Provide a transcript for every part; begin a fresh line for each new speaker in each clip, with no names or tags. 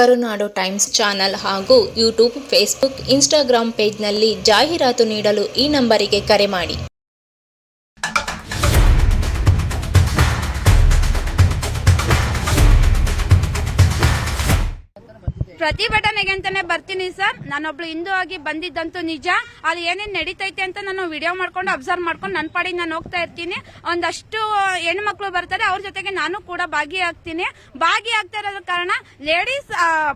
ಕರುನಾಡು times channel ಹಾಗೂ YouTube Facebook Instagram ಪೇಜ್ನಲ್ಲಿ ಜಾಹೀರಾತು ನೀಡಲು ಈ ನಂಬರಿಗೆ ಕರೆ ಮಾಡಿ.
ಪ್ರತಿಭಟನೆಗೆ ಅಂತಾನೆ ಬರ್ತೀನಿ ಸರ್. ನಾನೊಬ್ಳು ಹಿಂದೂ ಆಗಿ ಬಂದಿದ್ದಂತೂ ನಿಜ. ಅಲ್ಲಿ ಏನೇನ್ ನಡೀತೈತೆ ಅಂತ ನಾನು ವಿಡಿಯೋ ಮಾಡ್ಕೊಂಡು ಅಬ್ಸರ್ವ್ ಮಾಡ್ಕೊಂಡು ನನ್ನ ಪಾಡಿಗೆ ನಾನು ಹೋಗ್ತಾ ಇರ್ತೀನಿ. ಒಂದಷ್ಟು ಹೆಣ್ಮಕ್ಳು ಬರ್ತಾರೆ, ಅವ್ರ ಜೊತೆಗೆ ನಾನು ಕೂಡ ಭಾಗಿಯಾಗ್ತೀನಿ. ಭಾಗಿಯಾಗ್ತಾ ಇರೋದ ಕಾರಣ ಲೇಡೀಸ್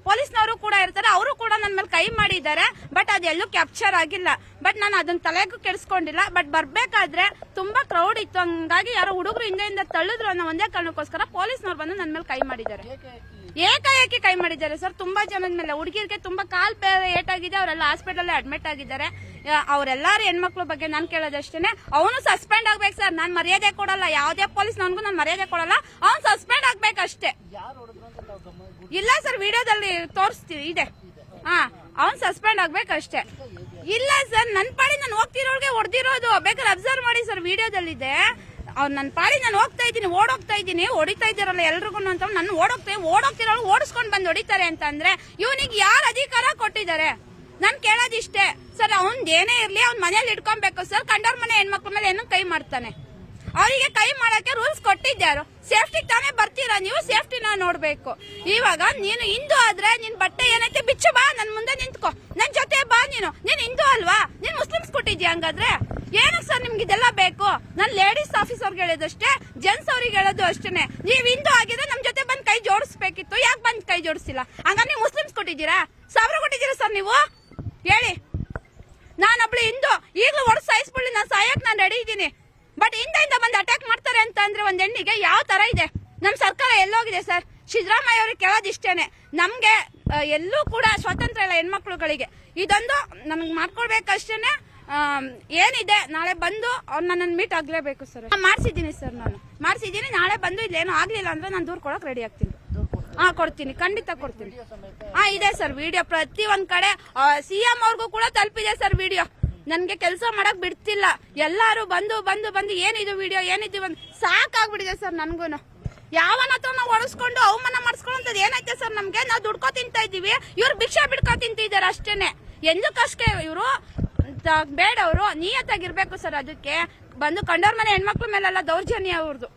ಪೊಲೀಸ್ನವರು ಕೂಡ ಇರ್ತಾರೆ, ಅವರು ಕೂಡ ನನ್ನ ಕೈ ಮಾಡಿದ್ದಾರೆ ಬಟ್ ಅದೆಲ್ಲೂ ಕ್ಯಾಪ್ಚರ್ ಆಗಿಲ್ಲ. ಬಟ್ ನಾನು ಅದನ್ನ ತಲೆಗೂ ಕೆಡಿಸ್ಕೊಂಡಿಲ್ಲ. ಬಟ್ ಬರ್ಬೇಕಾದ್ರೆ ತುಂಬಾ ಕ್ರೌಡ್ ಇತ್ತು. ಹಂಗಾಗಿ ಯಾರೋ ಹುಡುಗರು ಹಿಂದೆಯಿಂದ ತಳ್ಳಿದ್ರು ಅನ್ನೋ ಒಂದೇ ಕಾರಣಕ್ಕೋಸ್ಕರ ಪೊಲೀಸ್ನವ್ರು ಬಂದು ನನ್ನ ಮೇಲೆ ಕೈ ಮಾಡಿದ್ದಾರೆ. ಏಕಾಏಕಿ ಕೈ ಮಾಡಿದ್ದಾರೆ ಸರ್. ತುಂಬಾ ಜನದ ಮೇಲೆ, ಹುಡುಗಿರಿಗೆ ತುಂಬಾ ಕಾಲ್ ಏಟಾಗಿದೆ. ಅವರೆಲ್ಲ ಹಾಸ್ಪಿಟಲ್ ಅಡ್ಮಿಟ್ ಆಗಿದ್ದಾರೆ. ಅವರೆಲ್ಲಾರು ಹೆಣ್ಮಕ್ಳು ಬಗ್ಗೆ ನಾನು ಕೇಳೋದಷ್ಟೇನೆ. ಅವನು ಸಸ್ಪೆಂಡ್ ಆಗ್ಬೇಕು ಸರ್. ನಾನು ಮರ್ಯಾದೆ ಕೊಡಲ್ಲ. ಯಾವ್ದೇ ಪೊಲೀಸ್ ನನ್ಗೂ ನಾನು ಮರ್ಯಾದೆ ಕೊಡಲ್ಲ. ಅವ್ನು ಸಸ್ಪೆಂಡ್ ಆಗ್ಬೇಕಷ್ಟೇ. ಇಲ್ಲ ಸರ್, ವಿಡಿಯೋದಲ್ಲಿ ತೋರಿಸ್ತೀವಿ. ಇದೆ. ಹಾ. ಅವ್ನ್ ಸಸ್ಪೆಂಡ್ ಆಗ್ಬೇಕಷ್ಟೇ. ಇಲ್ಲ ಸರ್ ನನ್ನ ಪಾಡಿ ನಾನು ಹೋಗ್ತಿರೋರ್ಗೆ ಹೊಡೆದಿರೋದು. ಬೇಕಾದ್ರೆ ಅಬ್ಸರ್ವ್ ಮಾಡಿ ಸರ್, ವಿಡಿಯೋದಲ್ಲಿದೆ. ಅವ್ನು ನನ್ನ ಪಾಡಿ ನಾನು ಹೋಗ್ತಾ ಇದ್ದೀನಿ, ಓಡೋಗ್ತಾ ಇದ್ದೀನಿ. ಹೊಡಿತಾ ಇದ್ದಾರಲ್ಲ ಎಲ್ರಿಗೂ ಅಂತ ನಾನು ಓಡೋಗ್ತೇವೆ ಓಡೋಗ್ತಿರೋ ಓಡಿಸ್ಕೊಂಡು ಬಂದು ಹೊಡಿತಾರೆ ಅಂತ ಅಂದ್ರೆ ಇವನಿಗೆ ಯಾರು ಅಧಿಕಾರ ಕೊಟ್ಟಿದ್ದಾರೆ? ನಾನು ಕೇಳೋದಿಷ್ಟೇ. ಸರ್ ಅವ್ನ್ ಏನೇ ಇರ್ಲಿ ಅವ್ನ ಮನೇಲಿ ಇಟ್ಕೊಬೇಕು ಸರ್. ಕಂಡವ್ರ ಮನೆ ಹೆಣ್ಮಕ್ಳ ಮೇಲೆ ಏನೋ ಕೈ ಮಾಡ್ತಾನೆ. ಅವರಿಗೆ ಕೈ ಮಾಡಕ್ಕೆ ರೂಲ್ಸ್ ಕೊಟ್ಟಿದ್ದಾರು ಸೇಫ್ಟಿ ತಾನೇ ಬರ್ತೀರಾ ನೀವು? ಸೇಫ್ಟಿನ ನೋಡ್ಬೇಕು. ಇವಾಗ ನೀನು ಹಿಂದೂ ಆದ್ರೆ ನಿನ್ ಬಟ್ಟೆ ಏನೈತೆ ಬಿಚ್ಚು ಬಾ, ನನ್ ಮುಂದೆ ನಿಂತ್ಕೋ ನನ್ ಜೊತೆ ಬಾ ನೀನು ನೀನ್ ಹಿಂದೂ ಅಲ್ವಾ ನೀನ್ ಕೊಟ್ಟಿದ್ಯಾ ಹಂಗಾದ್ರೆ? ಏನಕ್ಕೆ ಸರ್ ನಿಮ್ಗೆ ಇದೆಲ್ಲ ಬೇಕು? ನಾನು ಲೇಡೀಸ್ ಆಫೀಸರ್ಗೆ ಹೇಳೋದಷ್ಟೇ ಜೆಂಟ್ಸ್ ಅವ್ರಿಗೆ ಹೇಳೋದು ಅಷ್ಟೇ ನೀವ್ ಹಿಂದೂ ಆಗಿದ್ರೆ ನಮ್ ಜೊತೆ ಬಂದ್ ಕೈ ಜೋಡಿಸ್ಬೇಕಿತ್ತು, ಯಾಕೆ ಬಂದ್ ಕೈ ಜೋಡಿಸಿಲ್ಲ? ಹಂಗ ನೀವು ಮುಸ್ಲಿಮ್ಸ್ ಕೊಟ್ಟಿದ್ದೀರಾ? ಸಾವಿರ ಕೊಟ್ಟಿದ್ದೀರಾ ಸರ್ ನೀವು? ಹೇಳಿ. ನಾನೊಬ್ಳು ಹಿಂದೂ, ಈಗಲೂ ಹೊಡೆದು ಸಾಯಿಸ್ಬಿಡ್ಲಿ ನಾನು ಸಾಯಕ್ ನಾನು ರೆಡಿ ಇದ್ದೀನಿ. ಬಟ್ ಹಿಂದೆಯಿಂದ ಬಂದು ಅಟ್ಯಾಕ್ ಮಾಡ್ತಾರೆ ಅಂತ ಅಂದ್ರೆ ಒಂದ್ ಹೆಣ್ಣಿಗೆ ಯಾವ ತರ ಇದೆ? ನಮ್ ಸರ್ಕಾರ ಎಲ್ಲೋಗಿದೆ ಸರ್. ಸಿದ್ದರಾಮಯ್ಯ ಅವ್ರಿಗೆ ಕೇಳೋದಿಷ್ಟೇನೆ ನಮ್ಗೆ ಎಲ್ಲೂ ಕೂಡ ಸ್ವಾತಂತ್ರ್ಯ ಇಲ್ಲ ಹೆಣ್ಮಕ್ಳುಗಳಿಗೆ. ಇದೊಂದು ನಮ್ಗೆ ಮಾಡ್ಕೊಳ್ಬೇಕಷ್ಟೇನೆ ಏನಿದೆ? ನಾಳೆ ಬಂದು ಅವ್ರು ನನ್ನನ್ನು ಮೀಟ್ ಆಗ್ಲೇಬೇಕು ಸರ್ ಮಾಡಿಸಿದ್ದೀನಿ ಸರ್ ನಾನು. ಮಾಡಿಸಿದ್ದೀನಿ ನಾಳೆ ಬಂದು ಇಲ್ಲೇನೋ ಆಗಲಿಲ್ಲ ಅಂದ್ರೆ ನಾನು ದೂರ ಕೊಡೋಕೆ ರೆಡಿ ಆಗ್ತೀನಿ. ಹಾ ಕೊಡ್ತೀನಿ. ಖಂಡಿತ ಕೊಡ್ತೀನಿ. ಹಾ ಇದೆ ಸರ್ ವಿಡಿಯೋ ಪ್ರತಿ ಒಂದ್ ಕಡೆ ಸಿಎಂ ಅವ್ರಿಗೂ ಕೂಡ ತಲುಪಿದೆ ಸರ್ ವಿಡಿಯೋ ನನ್ಗೆ ಕೆಲಸ ಮಾಡಕ್ ಬಿಡ್ತಿಲ್ಲ. ಎಲ್ಲಾರು ಬಂದು ಬಂದು ಬಂದು ಏನಿದು ವಿಡಿಯೋ ಏನಿದು ಬಂದು ಸಾಕಾಗ್ಬಿಟ್ಟಿದೆ ಸರ್ ನನ್ಗೂನು. ಯಾವನ ಹತ್ರ ನಾವು ಒಡಿಸ್ಕೊಂಡು ಅವಮಾನ ಮಾಡಿಸ್ಕೊಳ್ಳೋಂಥದ್ದು ಏನೈತೆ ಸರ್ ನಮ್ಗೆ? ನಾವು ದುಡ್ಕೋ ತಿಂತಾ ಇದೀವಿ ಇವ್ರು ಭಿಕ್ಷೆ ಬಿಡ್ಕೋ ತಿಂತಿದ್ದಾರೆ ಅಷ್ಟೇನೆ. ಎಂದಕ್ಕಷ್ಟೇ ಇವರು? ಬೇಡವರು ನಿಯತ್ತಾಗಿರ್ಬೇಕು ಸರ್ ಅದಕ್ಕೆ. ಬಂದು ಕಂಡವ್ರ ಮನೆ ಹೆಣ್ಮಕ್ಳ ಮೇಲೆಲ್ಲ ದೌರ್ಜನ್ಯ ಅವ್ರದ್ದು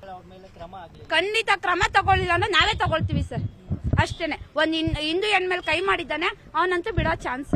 ಖಂಡಿತ ಕ್ರಮ ತಗೊಳ್ಳಿಲ್ಲ ಅಂದ್ರೆ ನಾವೇ ತಗೊಳ್ತೀವಿ ಸರ್. ಅಷ್ಟೇನೆ. ಒಂದ್ ಹಿಂದೂ ಹೆಣ್ಮೇಲೆ ಕೈ ಮಾಡಿದ್ದಾನೆ, ಅವನಂತೂ ಬಿಡೋ ಚಾನ್ಸ್